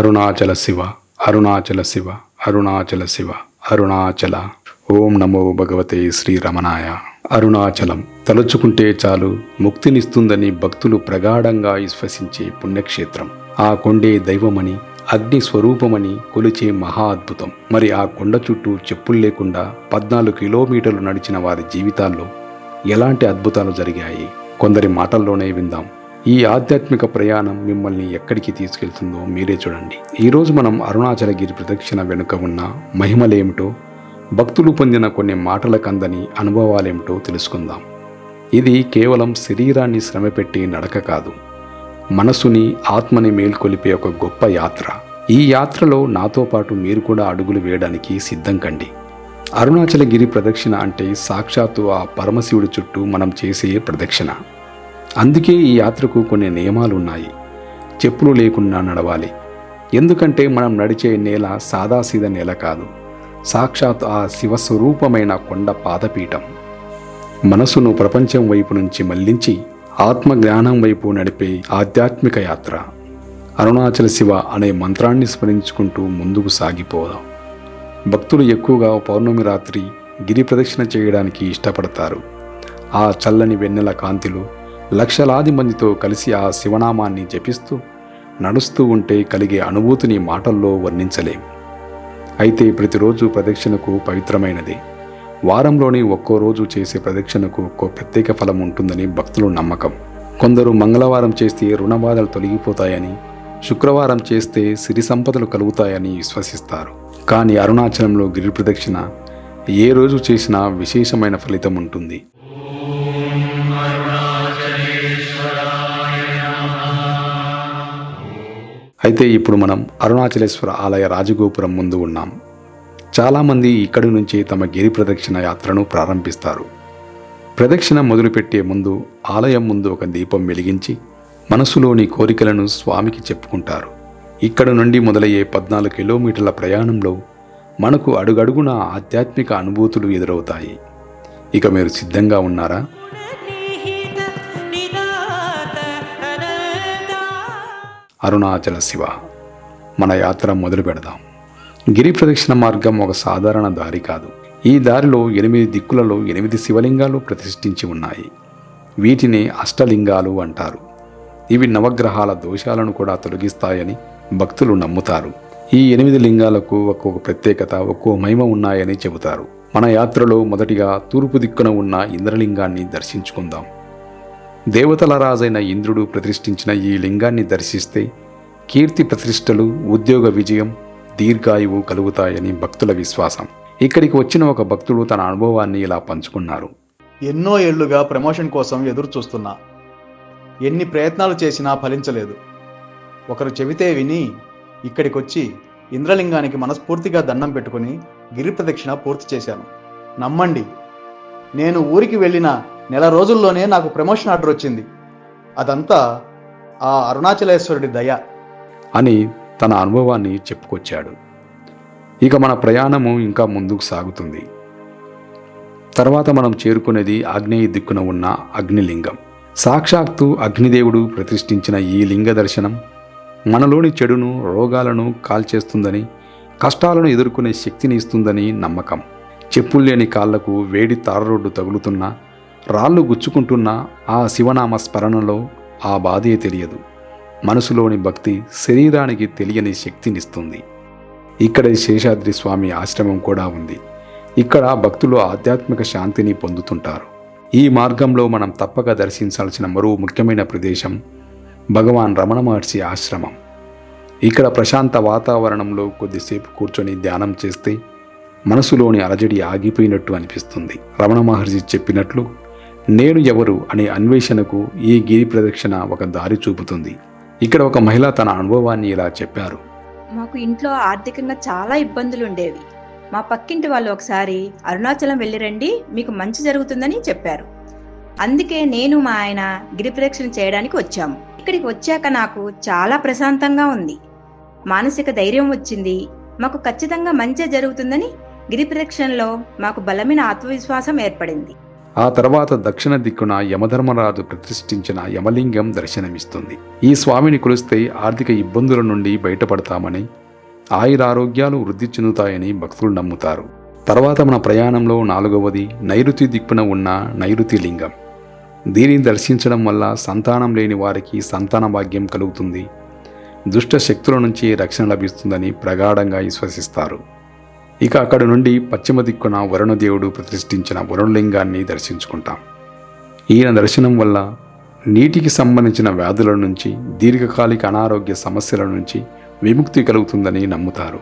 అరుణాచల శివ అరుణాచల శివ అరుణాచల శివ అరుణాచల. ఓం నమో భగవతే శ్రీరమణాయ అరుణాచలం తలుచుకుంటే చాలు ముక్తినిస్తుందని భక్తులు ప్రగాఢంగా విశ్వసించే పుణ్యక్షేత్రం. ఆ కొండే దైవమని అగ్ని స్వరూపమని కొలిచే మహా అద్భుతం. మరి ఆ కొండ చుట్టూ చెప్పులు లేకుండా పద్నాలుగు కిలోమీటర్లు నడిచిన వారి జీవితాల్లో ఎలాంటి అద్భుతాలు జరిగాయి? కొందరి మాటల్లోనే విందాం. ఈ ఆధ్యాత్మిక ప్రయాణం మిమ్మల్ని ఎక్కడికి తీసుకెళ్తుందో మీరే చూడండి. ఈరోజు మనం అరుణాచలగిరి ప్రదక్షిణ వెనుక ఉన్న మహిమలేమిటో భక్తులు పొందిన కొన్ని మాటలకందని అనుభవాలేమిటో తెలుసుకుందాం. ఇది కేవలం శరీరాన్ని శ్రమపెట్టి నడక కాదు మనసుని ఆత్మని మేల్కొలిపే ఒక గొప్ప యాత్ర. ఈ యాత్రలో నాతో పాటు మీరు కూడా అడుగులు వేయడానికి సిద్ధం కండి. అరుణాచలగిరి ప్రదక్షిణ అంటే సాక్షాత్తు ఆ పరమశివుడి చుట్టూ మనం చేసే ప్రదక్షిణ. అందుకే ఈ యాత్రకు కొన్ని నియమాలు ఉన్నాయి చెప్పులు లేకుండా నడవాలి. ఎందుకంటే మనం నడిచే నేల సాదాసీద నేల కాదు. సాక్షాత్ ఆ శివస్వరూపమైన కొండ పాదపీఠం. మనసును ప్రపంచం వైపు నుంచి మళ్ళించి ఆత్మ జ్ఞానం వైపు నడిపే ఆధ్యాత్మిక యాత్ర. అరుణాచల శివ అనే మంత్రాన్ని స్మరించుకుంటూ ముందుకు సాగిపోదాం. భక్తులు ఎక్కువగా పౌర్ణమి రాత్రి గిరి ప్రదక్షిణ చేయడానికి ఇష్టపడతారు. ఆ చల్లని వెన్నెల కాంతిలో లక్షలాది మందితో కలిసి ఆ శివనామాన్ని జపిస్తూ నడుస్తూ ఉంటే కలిగే అనుభూతిని మాటల్లో వర్ణించలేం. అయితే ప్రతిరోజు ప్రదక్షిణకు పవిత్రమైనది. వారంలోని ఒక్కో రోజు చేసే ప్రదక్షిణకు ఒక్కో ప్రత్యేక ఫలం ఉంటుందని భక్తులు నమ్మకం. కొందరు మంగళవారం చేస్తే రుణబాధలు తొలగిపోతాయని శుక్రవారం చేస్తే సిరి సంపదలు కలుగుతాయని విశ్వసిస్తారు. కానీ అరుణాచలంలో గిరి ప్రదక్షిణ ఏ రోజు చేసినా విశేషమైన ఫలితం ఉంటుంది. అయితే ఇప్పుడు మనం అరుణాచలేశ్వర ఆలయ రాజగోపురం ముందు ఉన్నాం. చాలామంది ఇక్కడి నుంచి తమ గిరి ప్రదక్షిణ యాత్రను ప్రారంభిస్తారు. ప్రదక్షిణ మొదలుపెట్టే ముందు ఆలయం ముందు ఒక దీపం వెలిగించి మనసులోని కోరికలను స్వామికి చెప్పుకుంటారు. ఇక్కడ నుండి మొదలయ్యే పద్నాలుగు కిలోమీటర్ల ప్రయాణంలో మనకు అడుగడుగున ఆధ్యాత్మిక అనుభూతులు ఎదురవుతాయి. ఇక మీరు సిద్ధంగా ఉన్నారా? అరుణాచల శివ. మన యాత్ర మొదలు పెడదాం. గిరి ప్రదక్షిణ మార్గం ఒక సాధారణ దారి కాదు. ఈ దారిలో ఎనిమిది దిక్కులలో ఎనిమిది శివలింగాలు ప్రతిష్ఠించి ఉన్నాయి. వీటిని అష్టలింగాలు అంటారు. ఇవి నవగ్రహాల దోషాలను కూడా తొలగిస్తాయని భక్తులు నమ్ముతారు. ఈ ఎనిమిది లింగాలకు ఒక్కొక్క ప్రత్యేకత ఒక్కో మహిమ ఉన్నాయని చెబుతారు. మన యాత్రలో మొదటిగా తూర్పు దిక్కున ఉన్న ఇంద్రలింగాన్ని దర్శించుకుందాం. దేవతల రాజైన ఇంద్రుడు ప్రతిష్ఠించిన ఈ లింగాన్ని దర్శిస్తే కీర్తి ప్రతిష్టలు ఉద్యోగ విజయం దీర్ఘాయువు కలుగుతాయని భక్తుల విశ్వాసం. ఇక్కడికి వచ్చిన ఒక భక్తుడు తన అనుభవాన్ని ఇలా పంచుకున్నారు ఎన్నో ఏళ్ళుగా ప్రమోషన్ కోసం ఎదురు చూస్తున్నా ఎన్ని ప్రయత్నాలు చేసినా ఫలించలేదు. ఒకరు చెబితే విని ఇక్కడికొచ్చి ఇంద్రలింగానికి మనస్ఫూర్తిగా దండం పెట్టుకుని గిరి ప్రదక్షిణ పూర్తి చేశాను. నమ్మండి నేను ఊరికి వెళ్ళిన నెల రోజుల్లోనే నాకు ప్రమోషన్ ఆర్డర్ వచ్చింది. అదంతా ఆ అరుణాచలేశ్వరుడి దయ. అని తన అనుభవాన్ని చెప్పుకొచ్చాడు. ఇక మన ప్రయాణము ఇంకా ముందుకు సాగుతుంది. తర్వాత మనం చేరుకునేది ఆగ్నేయ దిక్కున ఉన్న అగ్నిలింగం. సాక్షాత్తు అగ్నిదేవుడు ప్రతిష్ఠించిన ఈ లింగ దర్శనం మనలోని చెడును రోగాలను కాల్చేస్తుందని కష్టాలను ఎదుర్కొనే శక్తిని ఇస్తుందని నమ్మకం. చెప్పులు లేని కాళ్ళకు వేడి తారరోడ్డు తగులుతున్నా రాళ్ళు గుచ్చుకుంటున్న ఆ శివనామ స్మరణలో ఆ బాధే తెలియదు. మనసులోని భక్తి శరీరానికి తెలియని శక్తినిస్తుంది. ఇక్కడ శేషాద్రి స్వామి ఆశ్రమం కూడా ఉంది. ఇక్కడ భక్తులు ఆధ్యాత్మిక శాంతిని పొందుతుంటారు. ఈ మార్గంలో మనం తప్పక దర్శించాల్సిన మరో ముఖ్యమైన ప్రదేశం భగవాన్ రమణ మహర్షి ఆశ్రమం. ఇక్కడ ప్రశాంత వాతావరణంలో కొద్దిసేపు కూర్చొని ధ్యానం చేస్తే మనసులోని అలజడి ఆగిపోయినట్టు అనిపిస్తుంది. రమణ మహర్షి చెప్పినట్లు నేను ఎవరు అనే అన్వేషణకు ఈ గిరి ప్రదక్షిణ ఒక దారి చూపుతుంది. ఇక్కడ ఒక మహిళ తన అనుభవాన్ని ఇలా చెప్పారు. మాకు ఇంట్లో ఆర్థికంగా చాలా ఇబ్బందులు ఉండేవి మా పక్కింటి వాళ్ళు ఒకసారి అరుణాచలం వెళ్ళిరండి మీకు మంచి జరుగుతుందని చెప్పారు. అందుకే నేను మా ఆయన గిరి ప్రదక్షిణ చేయడానికి వచ్చాము. ఇక్కడికి వచ్చాక నాకు చాలా ప్రశాంతంగా ఉంది. మానసిక ధైర్యం వచ్చింది. మాకు ఖచ్చితంగా మంచి జరుగుతుందని గిరి ప్రదక్షిణలో మాకు బలమైన ఆత్మవిశ్వాసం ఏర్పడింది. ఆ తర్వాత దక్షిణ దిక్కున యమధర్మరాజు ప్రతిష్ఠించిన యమలింగం దర్శనమిస్తుంది. ఈ స్వామిని కొలిస్తే ఆర్థిక ఇబ్బందుల నుండి బయటపడతామని ఆయురారోగ్యాలు వృద్ధి చెందుతాయని భక్తులు నమ్ముతారు. తర్వాత మన ప్రయాణంలో నాలుగవది నైరుతి దిక్కున ఉన్న నైరుతి లింగం. దీనిని దర్శించడం వల్ల సంతానం లేని వారికి సంతాన భాగ్యం కలుగుతుంది. దుష్ట శక్తుల నుంచి రక్షణ లభిస్తుందని ప్రగాఢంగా విశ్వసిస్తారు. ఇక అక్కడ నుండి పశ్చిమ దిక్కున వరుణదేవుడు ప్రతిష్ఠించిన వరుణలింగాన్ని దర్శించుకుంటాం. ఈయన దర్శనం వల్ల నీటికి సంబంధించిన వ్యాధుల నుంచి దీర్ఘకాలిక అనారోగ్య సమస్యల నుంచి విముక్తి కలుగుతుందని నమ్ముతారు.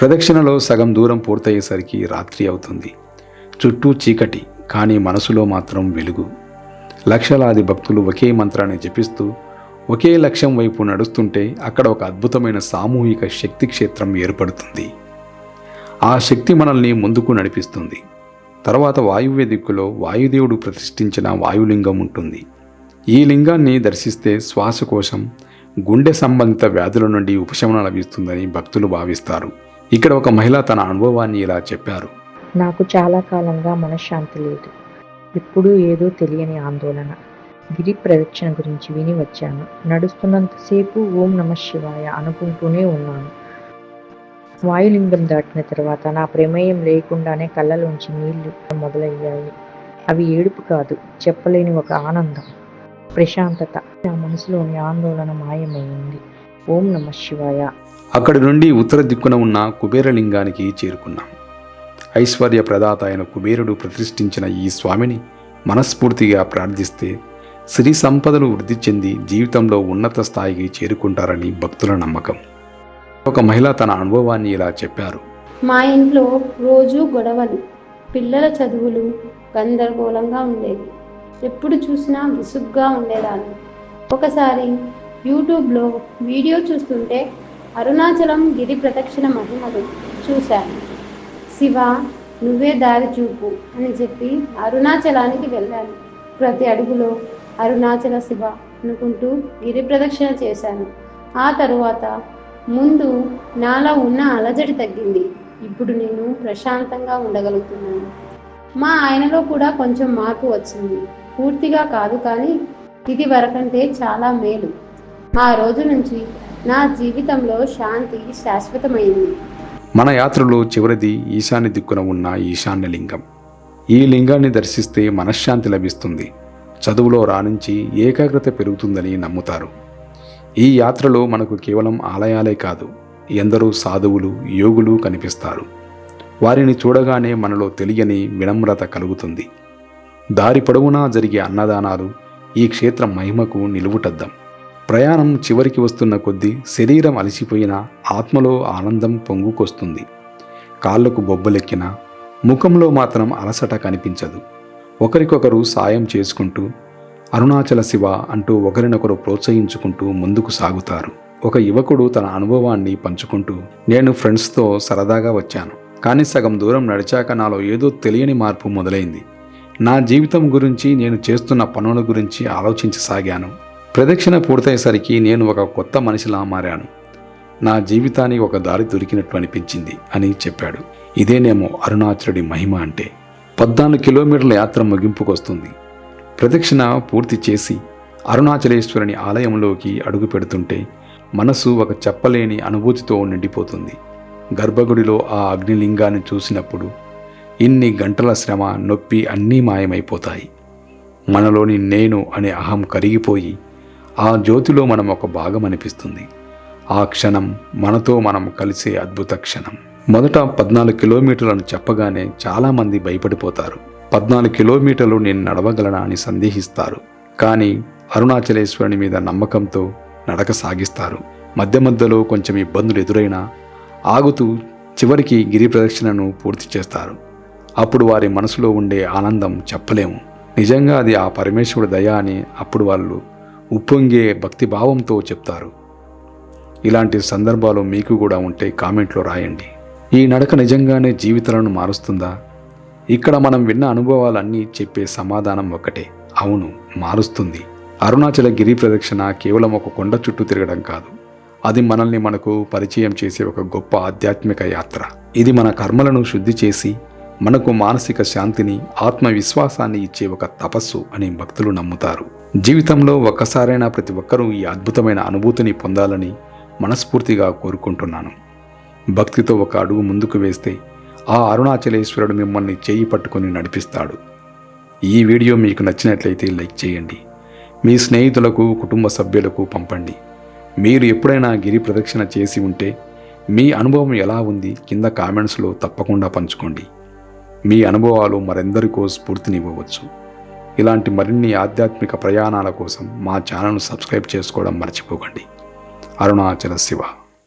ప్రదక్షిణలో సగం దూరం పూర్తయ్యేసరికి రాత్రి అవుతుంది. చుట్టూ చీకటి కానీ మనసులో మాత్రం వెలుగు. లక్షలాది భక్తులు ఒకే మంత్రాన్ని జపిస్తూ ఒకే లక్ష్యం వైపు నడుస్తుంటే అక్కడ ఒక అద్భుతమైన సామూహిక శక్తి క్షేత్రం ఏర్పడుతుంది. ఆ శక్తి మనల్ని ముందుకు నడిపిస్తుంది. తర్వాత వాయువ్య దిక్కులో వాయుదేవుడు ప్రతిష్ఠించిన వాయులింగం ఉంటుంది. ఈ లింగాన్ని దర్శిస్తే శ్వాసకోశం గుండె సంబంధిత వ్యాధుల నుండి ఉపశమనం లభిస్తుందని భక్తులు భావిస్తారు. ఇక్కడ ఒక మహిళ తన అనుభవాన్ని ఇలా చెప్పారు. నాకు చాలా కాలంగా మనశ్శాంతి లేదు. ఎప్పుడూ ఏదో తెలియని ఆందోళన. గిరి ప్రదక్షిణ గురించి విని వచ్చాను. నడుస్తున్నంతసేపు ఓం నమ శివాయ అనుకుంటూనే ఉన్నాను. వాయులింగం దాటిన తర్వాత నా ప్రమేయం లేకుండానే కళ్ళలోంచి నీళ్ళు మొదలయ్యాయి. అవి ఏడుపు కాదు చెప్పలేని ఒక ఆనందం. ప్రశాంతత. నా మనసులోని ఆందోళన మాయమైంది. ఓం నమ శివాయ. అక్కడి నుండి ఉత్తర దిక్కున ఉన్న కుబేరలింగానికి చేరుకున్నాం. ఐశ్వర్య ప్రదాత అయిన కుబేరుడు ప్రతిష్ఠించిన ఈ స్వామిని మనస్ఫూర్తిగా ప్రార్థిస్తే సిరి సంపదలు వృద్ధి చెంది జీవితంలో ఉన్నత స్థాయికి చేరుకుంటారని భక్తుల నమ్మకం. ఒక మహిళ తన అనుభవాన్ని ఇలా చెప్పారు. మా ఇంట్లో రోజు గొడవలు పిల్లల చదువులు గందరగోళంగా ఉండేవి. ఎప్పుడు చూసినా విసుగ్గా ఉండేదాన్ని. ఒకసారి యూట్యూబ్లో వీడియో చూస్తుంటే అరుణాచలం గిరి ప్రదక్షిణ మహిమలు చూశాను. శివ నువ్వే దారి చూపు అని చెప్పి అరుణాచలానికి వెళ్ళాను. ప్రతి అడుగులో అరుణాచల శివ అనుకుంటూ గిరి ప్రదక్షిణ చేశాను. ఆ తరువాత ముందు నాలో ఉన్న అలజడి తగ్గింది. ఇప్పుడు నేను ప్రశాంతంగా ఉండగలుగుతున్నాను. మా ఆయనలో కూడా కొంచెం మార్పు వచ్చింది. పూర్తిగా కాదు కానీ ఇది వరకంటే చాలా మేలు. ఆ రోజు నుంచి నా జీవితంలో శాంతి శాశ్వతమైంది. మన యాత్రలో చివరిది ఈశాన్య దిక్కున ఉన్న ఈశాన్య లింగం ఈ లింగాన్ని దర్శిస్తే మనశ్శాంతి లభిస్తుంది. చదువులో రాణించి ఏకాగ్రత పెరుగుతుందని నమ్ముతారు. ఈ యాత్రలో మనకు కేవలం ఆలయాలే కాదు ఎందరో సాధువులు యోగులు కనిపిస్తారు. వారిని చూడగానే మనలో తెలియని వినమ్రత కలుగుతుంది. దారి పొడవునా జరిగే అన్నదానాలు ఈ క్షేత్ర మహిమకు నిలువుటద్దం. ప్రయాణం చివరికి వస్తున్న కొద్దీ శరీరం అలసిపోయినా ఆత్మలో ఆనందం పొంగుకొస్తుంది. కాళ్ళకు బొబ్బలెక్కినా ముఖంలో మాత్రం అలసట కనిపించదు. ఒకరికొకరు సాయం చేసుకుంటూ అరుణాచల శివ అంటూ ఒకరినొకరు ప్రోత్సహించుకుంటూ ముందుకు సాగుతారు. ఒక యువకుడు తన అనుభవాన్ని పంచుకుంటూ నేను ఫ్రెండ్స్తో సరదాగా వచ్చాను కానీ సగం దూరం నడిచాక నాలో ఏదో తెలియని మార్పు మొదలైంది. నా జీవితం గురించి నేను చేస్తున్న పనుల గురించి ఆలోచించసాగాను ప్రదక్షిణ పూర్తయ్యేసరికి నేను ఒక కొత్త మనిషిలా మారాను. నా జీవితానికి ఒక దారి దొరికినట్టు అనిపించింది అని చెప్పాడు. ఇదేనేమో అరుణాచలుడి మహిమ అంటే. పద్నాలుగు కిలోమీటర్ల యాత్ర ముగింపుకొస్తుంది. ప్రదక్షిణ పూర్తి చేసి అరుణాచలేశ్వరుని ఆలయంలోకి అడుగు పెడుతుంటే మనసు ఒక చెప్పలేని అనుభూతితో నిండిపోతుంది. గర్భగుడిలో ఆ అగ్నిలింగాన్ని చూసినప్పుడు ఇన్ని గంటల శ్రమ నొప్పి అన్నీ మాయమైపోతాయి. మనలోని నేను అనే అహం కరిగిపోయి ఆ జ్యోతిలో మనం ఒక భాగం అనిపిస్తుంది. ఆ క్షణం మనతో మనం కలిసే అద్భుత క్షణం. మొదట పద్నాలుగు కిలోమీటర్లను చెప్పగానే చాలామంది భయపడిపోతారు. పద్నాలుగు కిలోమీటర్లు నేను నడవగలనా అని సందేహిస్తారు. కానీ అరుణాచలేశ్వరుని మీద నమ్మకంతో నడక సాగిస్తారు. మధ్య మధ్యలో కొంచెం ఇబ్బందులు ఎదురైనా ఆగుతూ చివరికి గిరి ప్రదక్షిణను పూర్తి చేస్తారు. అప్పుడు వారి మనసులో ఉండే ఆనందం చెప్పలేము. నిజంగా అది ఆ పరమేశ్వరుడు దయ అని అప్పుడు వాళ్ళు ఉప్పొంగే భక్తిభావంతో చెప్తారు. ఇలాంటి సందర్భాలు మీకు కూడా ఉంటే కామెంట్లో రాయండి. ఈ నడక నిజంగానే జీవితాలను మారుస్తుందా? ఇక్కడ మనం విన్న అనుభవాలన్నీ చెప్పే సమాధానం ఒకటే అవును మారుస్తుంది. అరుణాచల గిరి ప్రదక్షిణ కేవలం ఒక కొండ చుట్టూ తిరగడం కాదు. అది మనల్ని మనకు పరిచయం చేసే ఒక గొప్ప ఆధ్యాత్మిక యాత్ర. ఇది మన కర్మలను శుద్ధి చేసి మనకు మానసిక శాంతిని ఆత్మవిశ్వాసాన్ని ఇచ్చే ఒక తపస్సు అని భక్తులు నమ్ముతారు. జీవితంలో ఒక్కసారైనా ప్రతి ఒక్కరూ ఈ అద్భుతమైన అనుభూతిని పొందాలని మనస్ఫూర్తిగా కోరుకుంటున్నాను. భక్తితో ఒక అడుగు ముందుకు వేస్తే ఆ అరుణాచలేశ్వరుడు మిమ్మల్ని చేయి పట్టుకొని నడిపిస్తాడు. ఈ వీడియో మీకు నచ్చినట్లయితే లైక్ చేయండి. మీ స్నేహితులకు కుటుంబ సభ్యులకు పంపండి. మీరు ఎప్పుడైనా గిరి ప్రదక్షిణ చేసి ఉంటే మీ అనుభవం ఎలా ఉంది కింద కామెంట్స్లో తప్పకుండా పంచుకోండి. మీ అనుభవాలు మరెందరికో స్ఫూర్తినివ్వవచ్చు. ఇలాంటి మరిన్ని ఆధ్యాత్మిక ప్రయాణాల కోసం మా ఛానల్ను సబ్స్క్రైబ్ చేసుకోవడం మర్చిపోకండి. అరుణాచల శివ.